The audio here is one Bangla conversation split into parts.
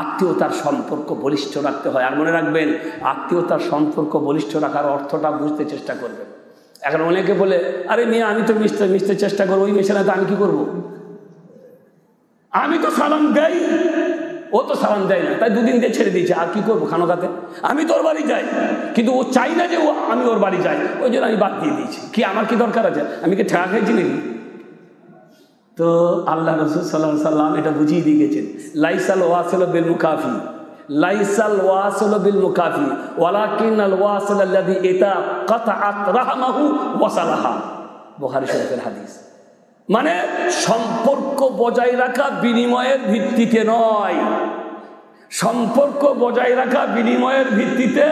আত্মীয়তার সম্পর্ক বলিষ্ঠ রাখতে হয়। আর মনে রাখবেন, আত্মীয়তার সম্পর্ক বলিষ্ঠ রাখার অর্থটা বুঝতে চেষ্টা করবেন। এখন অনেকে বলে, আরে মেয়ে, আমি তো মিশতে মিশতে চেষ্টা করব, ওই মেশে না তো আমি কি করব? আমি তো সালাম দেই। ও তো সালাম দেয় না। তাই দুদিন দিয়ে ছেড়ে দিয়েছে, আর কি করব খানোকাতে আমি তোর বাড়ি যাই, কিন্তু ও চাই না যে ও, আমি ওর বাড়ি যাই। ওই জন্য আমি বাদ দিয়ে দিয়েছি। কি, আমার কি দরকার আছে? আমি কি ঠেকা খেয়েছি নাকি? তো আল্লাহ রসুল সাল্লাহ সাল্লাম এটা বুঝিয়ে দিয়ে গেছেন লাইসাল ওয়াসল বিল মুকাফি, লাইসাল ওয়াসল বিল মুকাফি ওয়ালাকিন আল ওয়াসল ইতা কাতআত রাহমাহু ওয়াসালাহা বুখারী শরীফের হাদিস। মানে সম্পর্ক বজায় রাখা বিনিময়ের ভিত্তিতে নয়। সম্পর্ক বজায় রাখা বিনিময়ের ভিত্তিতে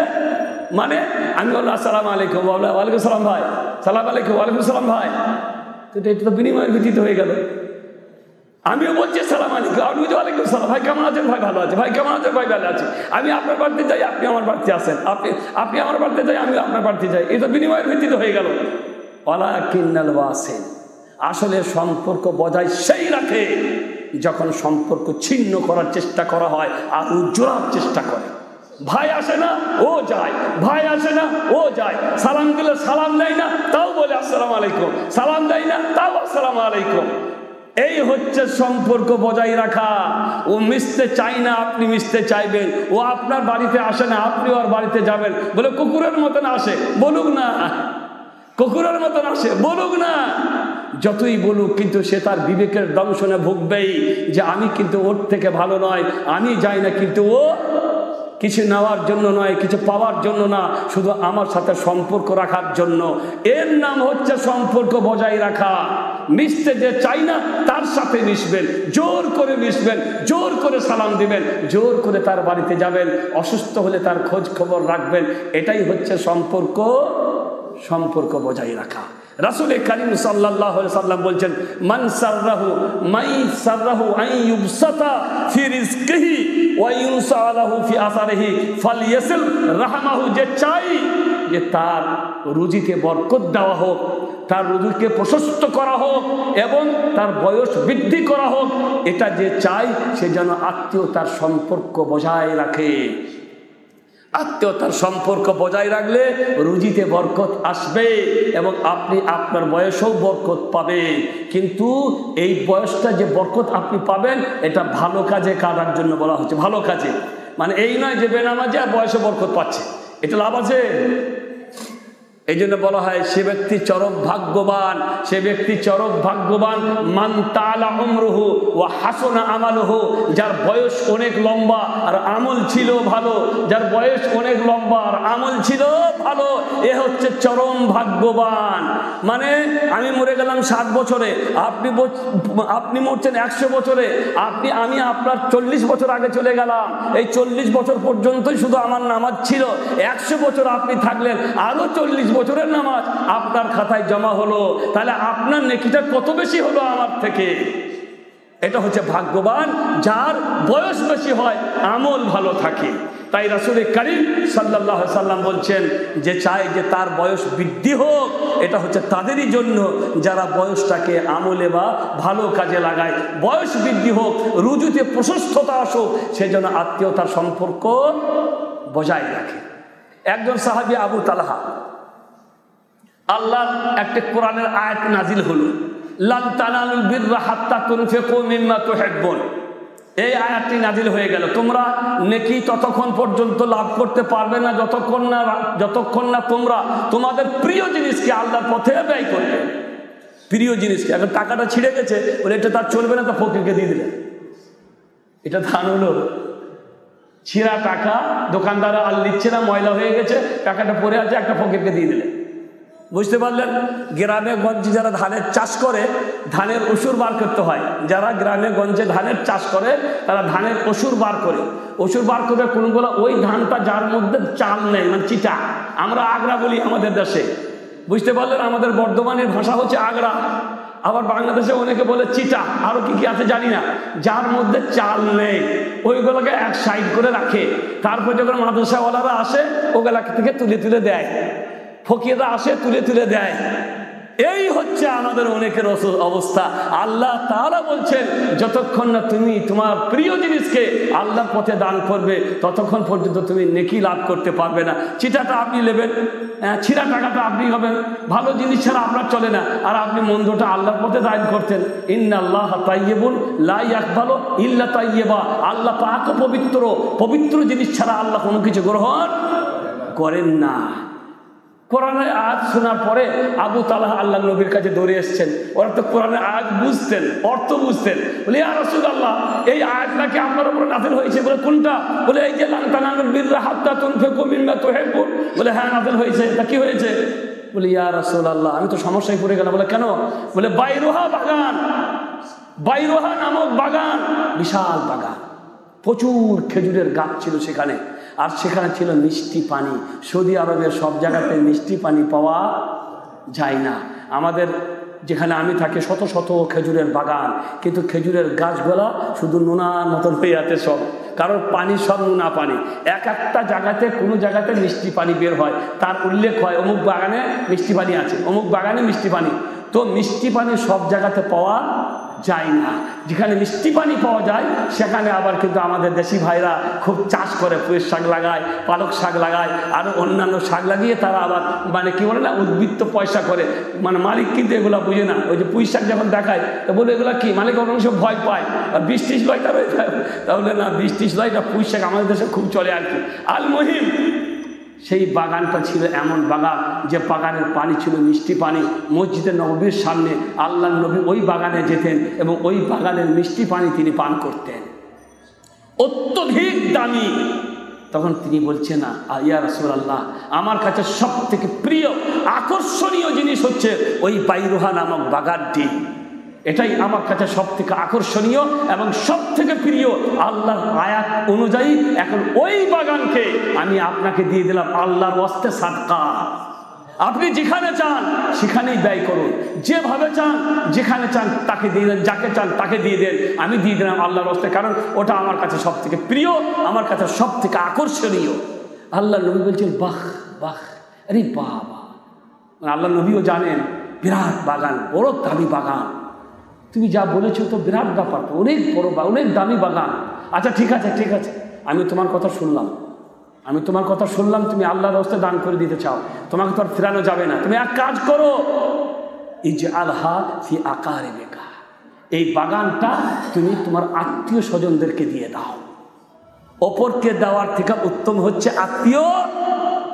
মানে আমি বললাম, আসসালাম আলাইকুম ওয়ালাইকুম সালাম ভাই, সালাম আলাইকুম ওয়ালাইকুম সালাম ভাই। তো এটা তো বিনিময়ের ভিত্তিতে হয়ে গেল। আমিও বলছি, সালাম আলাইকুম। আপনি সালাম। ভাই, কেমন আছেন? ভাই, ভালো আছে। ভাই, কেমন আছেন? ভাই, ভালো আছে। আমি আপনার বাড়িতে যাই, আপনি আমার বাড়িতে আসেন। আপনি আপনি আমার বাড়িতে যাই আমি আপনার বাড়িতে যাই। তো বিনিময়ের ভিত্তিতে হয়ে গেল। ওলা কিন্নাল ওয়াসেন আসলে সম্পর্ক বজায় সেই রাখে যখন সম্পর্ক ছিন্ন করার চেষ্টা করা হয় আর জোড়ার চেষ্টা ভাই আসে না, ও যায়। ভাই আসে না, ও যায়। সালাম দিলে সালাম দেয় না, তাও বলে আসসালাম আলাইকুম। সালাম দেয় না, তাও আসসালাম আলাইকুম। এই হচ্ছে সম্পর্ক বজায় রাখা। ও মিশতে চাই না, আপনি মিশতে চাইবেন। ও আপনার বাড়িতে আসে না, আপনি ওর বাড়িতে যাবেন। বলে, কুকুরের মতন আসে। বলুক না। কুকুরের মতন আসে, বলুক না। যতই বলুক, কিন্তু সে তার বিবেকের দংশনে ভুগবেই যে, আমি কিন্তু ওর থেকে ভালো নয়, আমি যাই না। কিন্তু ও কিছু নেওয়ার জন্য নয়, কিছু পাওয়ার জন্য না, শুধু আমার সাথে সম্পর্ক রাখার জন্য। এর নাম হচ্ছে সম্পর্ক বজায় রাখা। মিশতে যে চাই না, তার সাথে মিশবেন, জোর করে মিশবেন, জোর করে সালাম দিবেন, জোর করে তার বাড়িতে যাবেন, অসুস্থ হলে তার খোঁজ খবর রাখবেন। এটাই হচ্ছে সম্পর্ক সম্পর্ক বজায় রাখা। রাসুল করিম সাল্লাহ সাল্লাম বলছেন, মান সাররাহু, মাই সাররাহু আই ইউবসাতা ফি রিজকিহি ওয়া ইউনসা আলাহু ফি আসারিহি, ফালইয়াসিল রাহমাহু, যে চাই যে তার রুজিকে বরকত দেওয়া হোক, তার রুজিকে প্রশস্ত করা হোক এবং তার বয়স বৃদ্ধি করা হোক, এটা যে চাই সে যেন আত্মীয়তার সম্পর্ক বজায় রাখে। আত্মীয়তার সম্পর্ক বজায় রাখলে রুজিতে বরকত আসবে এবং আপনি আপনার বয়সেও বরকত পাবে। কিন্তু এই বয়সটা যে বরকত আপনি পাবেন, এটা ভালো কাজে কাটার জন্য বলা হচ্ছে, ভালো কাজে। মানে এই নয় যে বেনামাজে আর বয়সে বরকত পাচ্ছে। এটা লাভ আছে? এই জন্য বলা হয়, সে ব্যক্তি চরম ভাগ্যবান, সে ব্যক্তি চরম ভাগ্যবান, মান ও হাসনা আমালহু, যার বয়স অনেক লম্বা আর আমল ছিল ভালো, যার বয়স অনেক লম্বা আর আমল ছিল ভালো, এ হচ্ছে চরম ভাগ্যবান। মানে আমি মরে গেলাম সাত বছরে, আপনি আপনি মরছেন একশো বছরে, আপনি, আমি আপনার চল্লিশ বছর আগে চলে গেলাম, এই চল্লিশ বছর পর্যন্তই শুধু আমার নামাজ ছিল, একশো বছর আপনি থাকলেন আরও চল্লিশ বছরের নামাজ, আপনার খাতায় জমা হলো, তাহলে আপনার নেকিটা কত বেশি হলো আমার থেকে? এটা হচ্ছে ভাগ্যবান, যার বয়স বেশি হয়, আমল ভালো থাকে। তাই রাসুল করিম সাল্লাহ সাল্লাম বলছেন যে চায় যে তার বয়স বৃদ্ধি হোক, এটা হচ্ছে তাদেরই জন্য যারা বয়সটাকে আমলে বা ভালো কাজে লাগায়। বয়স বৃদ্ধি হোক, রুজুতে প্রশস্ততা আসুক, সেজন্য আত্মীয়তার সম্পর্ক বজায় রাখে। একজন সাহাবি আবু তালাহা আল্লাহ একটা কোরআনের আয়াত নাজিল হলো এই আয়াতটি নাজিল হয়ে গেল। তোমরা ততক্ষণ পর্যন্ত লাভ করতে পারবে না, যতক্ষণ না যতক্ষণ না তোমরা তোমাদের প্রিয় জিনিসকে পথে ব্যয় করবে। প্রিয় জিনিসকে, এখন টাকাটা ছিঁড়ে গেছে, বলে এটা তার চলবে না, তা ফকিরকে দিয়ে দিলেন এটা ধান হলো, ছিঁড়া টাকা দোকানদার আর নিচ্ছে না, ময়লা হয়ে গেছে, টাকাটা পরে আছে, একটা ফকিরকে দিয়ে দিলেন বুঝতে পারলেন? গ্রামে গঞ্জে যারা ধানের চাষ করে, ধানের অসুর বার করতে হয়। যারা গ্রামে গঞ্জে ধানের চাষ করে, তারা ধানের অসুর বার করে। অসুর বার করবে কোনগুলো? ওই ধানটা যার মধ্যে চাল নেই মানে চিটা। আমরা আগ্রা বলি আমাদের দেশে। বুঝতে পারলেন? আমাদের বর্ধমানের ভাষা হচ্ছে আগ্রা। আবার বাংলাদেশে অনেকে বলে চিটা। আরও কি কি আছে জানি না। যার মধ্যে চাল নেই, ওইগুলোকে এক সাইড করে রাখে। তারপর যখন মাদ্রাসাওয়ালারা আসে ওগুলা থেকে তুলে তুলে দেয়। ফকিররা আসে তুলে তুলে দেয়। এই হচ্ছে আমাদের অনেকের অবস্থা আল্লাহ তাআলা বলছেন যতক্ষণ না তুমি তোমার প্রিয় জিনিসকে আল্লাহর পথে দান করবে ততক্ষণ পর্যন্ত তুমি নেকি লাভ করতে পারবে না। চিটাটা আপনি নেবেন হ্যাঁ, ছিঁড়া টাকাটা আপনি হবেন। ভালো জিনিস ছাড়া আপনার চলে না। আর আপনি মন্দটা আল্লাহর পথে দান করতেন। ইন্না আল্লাহ তাইয়েবুন লাই এক ভালো ইল্লা তাইয়েবা আল্লাহ পাক পবিত্র পবিত্র জিনিস ছাড়া আল্লাহ কোনো কিছু গ্রহণ করেন না। কোরআনের আজ শোনার পরে আবু তালাহ আল্লাহ নবীর কাছে দৌড়ে এসছেন। ওরা তো কোরআনের আজ বুঝতেন, অর্থ বুঝতেন। বলে আর রসুল আল্লাহ এই আয়াত নাকি আপনার উপরে নাজিল হয়েছে। বলে, কোনটা? বলে, এই যে বিররা হাত্তা তুন ফেকু মিম্মা তুহিব্বু বলে হ্যাঁ নাজিল হয়েছে। তা কি হয়েছে? বলে, ইয়া রাসূল আল্লাহ আমি তো সমস্যায় পড়ে গেলাম। বলে, কেন? বলে, বাইরোহা বাগান। বাইরোহা নামক বাগান, বিশাল বাগান। প্রচুর খেজুরের গাছ ছিল সেখানে। আর সেখানে ছিল মিষ্টি পানি। সৌদি আরবের সব জায়গাতে মিষ্টি পানি পাওয়া যায় না। আমাদের যেখানে আমি থাকি, শত শত খেজুরের বাগান। কিন্তু খেজুরের গাছগুলা শুধু নোনার মতন হয়ে আছে সব। কারণ পানি সব নোনা পানি। এক একটা জায়গাতে, কোনো জায়গাতে মিষ্টি পানি বের হয়। তার উল্লেখ হয়, অমুক বাগানে মিষ্টি পানি আছে, অমুক বাগানে মিষ্টি পানি। তো মিষ্টি পানি সব জায়গাতে পাওয়া যায় না। যেখানে মিষ্টি পানি পাওয়া যায়, সেখানে আবার কিন্তু আমাদের দেশি ভাইরা খুব চাষ করে, পুয়ের শাক লাগায়, পালক শাক লাগায় আরও অন্যান্য শাক লাগিয়ে তারা আবার মানে কি বলে না, উদ্বৃত্ত পয়সা করে। মানে মালিক কিন্তু এগুলো বুঝে না। ওই যে পুঁই শাক যখন দেখায়, তো বলে এগুলো কি? মালিক অংশ ভয় পায়। আর বৃষ্টিস লয়টা রয়েছে তাহলে না বৃষ্টিস লয়টা পুঁই শাক আমাদের দেশে খুব চলে আর কি। আল মহিম সেই বাগানটা ছিল এমন বাগান যে বাগানের পানি ছিল মিষ্টি পানি। মসজিদের নবীর সামনে আল্লাহ নবী ওই বাগানে যেতেন এবং ওই বাগানের মিষ্টি পানি তিনি পান করতেন। অত্যধিক দামি। তখন তিনি বলছেন না ইয়া রসুল্লাহ আমার কাছে সব থেকে প্রিয়, আকর্ষণীয় জিনিস হচ্ছে ওই বাইরোহা নামক বাগানটি। এটাই আমার কাছে সব থেকে আকর্ষণীয় এবং সব থেকে প্রিয় আল্লাহর আয়াত অনুযায়ী এখন ওই বাগানকে আমি আপনাকে দিয়ে দিলাম আল্লাহর ওয়াস্তে সাদকা। আপনি যেখানে চান, সেখানেই ব্যয় করুন। যেভাবে চান, যেখানে চান, তাকে দিয়ে দেন, যাকে চান, তাকে দিয়ে দেন। আমি দিয়ে দিলাম আল্লাহর ওয়াস্তে, কারণ ওটা আমার কাছে সব থেকে প্রিয়, আমার কাছে সব থেকে আকর্ষণীয়। আল্লাহ নবী বলছেন, বাহ বাহ, আরে বাবা। আল্লাহ নবীও জানেন, বিরাট বাগান, বড় দামি বাগান। তুমি যা বলেছ তো বিরাট ব্যাপার তো, অনেক বড় বা, অনেক দামি বাগান। আচ্ছা ঠিক আছে ঠিক আছে। আমি তোমার কথা শুনলাম। আমি তোমার কথা শুনলাম, তুমি আল্লাহর হস্তে দান করে দিতে চাও। তোমাকে তো আর ফেরানো যাবে না। তুমি এক কাজ করো। এই যে আলহা ফি আকারে বেকা এই বাগানটা তুমি তোমার আত্মীয় স্বজনদেরকে দিয়ে দাও। অপরকে দেওয়ার থেকে উত্তম হচ্ছে আত্মীয়।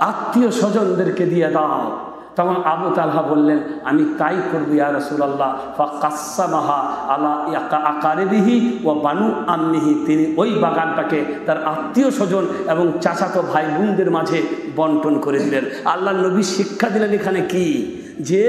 আত্মীয় স্বজনদেরকে দিয়ে দাও। তখন আবু তালহা বললেন, আমি তাই করব ইয়া রসুলাল্লাহ বা কাসামাহা আলা আকারেবিহি ও বানু আম্মিহি। তিনি ওই বাগানটাকে তার আত্মীয় স্বজন এবং চাচাতো ভাই বোনদের মাঝে বন্টন করে দিলেন। আল্লাহ নবী শিক্ষা দিলেন এখানে কি? যে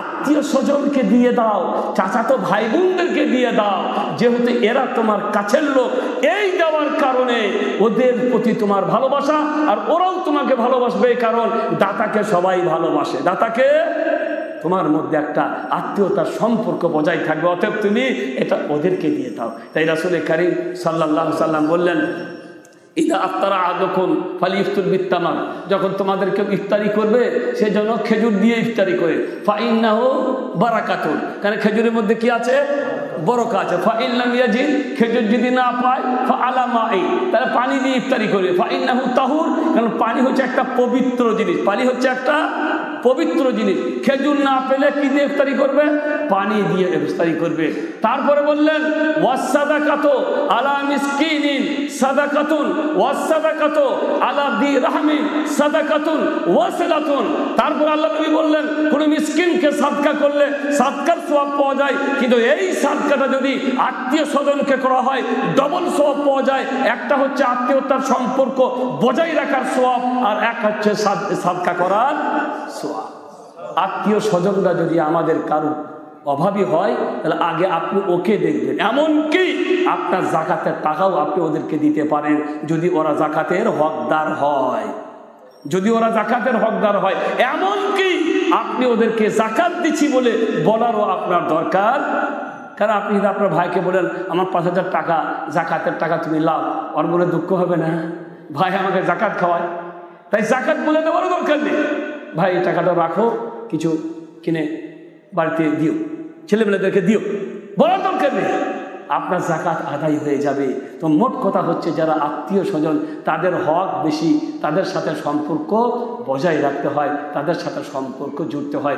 আত্মীয় স্বজনকে দিয়ে দাও, চাচাতো ভাই বোনদেরকে দিয়ে দাও, যেহেতু এরা তোমার কাছের লোক, এই দেওয়ার কারণে ওদের প্রতি তোমার ভালোবাসা আর ওরাও তোমাকে ভালোবাসবে কারণ দাতাকে সবাই ভালোবাসে। দাতাকে তোমার মধ্যে একটা আত্মীয়তার সম্পর্ক বজায় থাকবে, অতএব তুমি এটা ওদেরকে দিয়ে দাও। তাই রাসুল কারিম সাল্লাহ সাল্লাম বললেন ইদা আত্মারা আদখন ফালি ইফতুল বিত্তামান যখন তোমাদের কেউ ইফতারি করবে সে যেন খেজুর দিয়ে ইফতারি করে। ফাইন্না হো বারাকাতুন। কারণ খেজুরের মধ্যে কি আছে? বরকা আছে। ফাইল্লাম ইয়াজিন খেজুর যদি না পায় ফা আলামা এই তাহলে পানি দিয়ে ইফতারি করবে। ফাইন্নাহু তাহুর। কারণ পানি হচ্ছে একটা পবিত্র জিনিস। পানি হচ্ছে একটা পবিত্র জিনিস। খেজুর না পেলে কি দিয়ে ইফতারি করবে? পানি দিয়ে ইফতারি করবে। তারপরে বললেন ওয়াসাদাকাত আলা মিসকিনিন সাদাকাতুন ওয়াসাদাকাত আলা দি রাহমিন সাদাকাতুন, ওয়াসিলাতুন। তারপর আল্লাহ নবী বললেন, কোন মিসকিনকে সাদকা করলে সাদকার সওয়াব পাওয়া যায়, কিন্তু এই সাদকাটা যদি আত্মীয় স্বজনকে করা হয়, ডবল সওয়াব পাওয়া যায়। একটা হচ্ছে আত্মীয়তার সম্পর্ক বজায় রাখার সওয়াব আর এক হচ্ছে সাদ- সাদকা করার সোয়া। আত্মীয় স্বজনরা যদি আমাদের কারও অভাবী হয়, তাহলে আগে আপনি ওকে দেখবেন। এমনকি আপনার জাকাতের টাকাও আপনি ওদেরকে দিতে পারেন যদি ওরা জাকাতের হকদার হয়। যদি ওরা জাকাতের হকদার হয়, এমনকি আপনি ওদেরকে জাকাত দিচ্ছি বলে বলারও আপনার দরকার। কারণ আপনি যদি আপনার ভাইকে বলেন, আমার পাঁচ হাজার টাকা, জাকাতের টাকা তুমি লাভ ওর বলে দুঃখ হবে না। ভাই আমাকে জাকাত খাওয়ায়। তাই জাকাত বলে দেওয়ারও দরকার নেই। ভাই, টাকাটা রাখো, কিছু কিনে বাড়িতে দিও, ছেলেমেয়েদেরকে দিও। বলার দরকার নেই। আপনার জাকাত আদায় হয়ে যাবে। তো মোট কথা হচ্ছে, যারা আত্মীয় স্বজন, তাদের হক বেশি, তাদের সাথে সম্পর্ক বজায় রাখতে হয়, তাদের সাথে সম্পর্ক জুড়তে হয়।